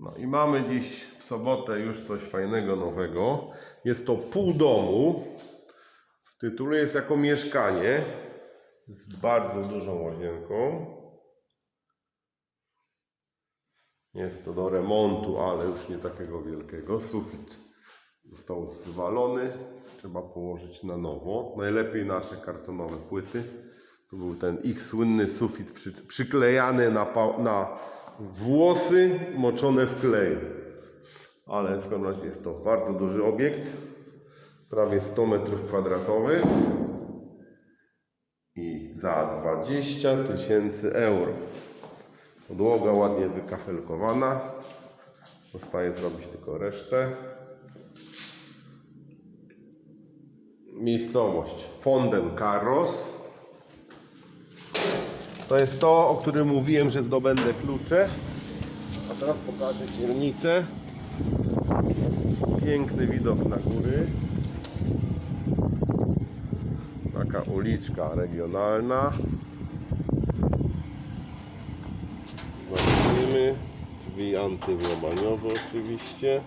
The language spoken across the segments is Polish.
No i mamy dziś w sobotę już coś fajnego, nowego. Jest to pół domu. W tytule jest jako mieszkanie z bardzo dużą łazienką. Jest to do remontu, ale już nie takiego wielkiego. Sufit został zwalony. Trzeba położyć na nowo. Najlepiej nasze kartonowe płyty. Tu był ten ich słynny sufit przy, przyklejany na, na włosy moczone w kleju. Ale w każdym razie jest to bardzo duży obiekt. Prawie 100 metrów kwadratowych. I za 20 tysięcy euro. Podłoga ładnie wykafelkowana. Zostaje zrobić tylko resztę. Miejscowość Fonden Carros. To jest to, o którym mówiłem, że zdobędę klucze. A teraz pokażę dzielnicę. Piękny widok na góry. Taka uliczka regionalna. Zobaczymy. Drzwi antywłamaniowe oczywiście.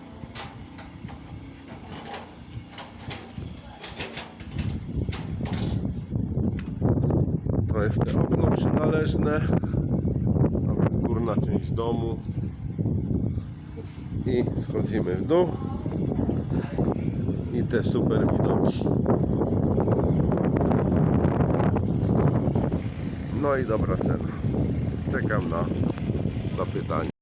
Jest te okno przynależne. Tam jest górna część domu. I schodzimy w dół. I te super widoki. No i dobra cena. Czekam na zapytanie.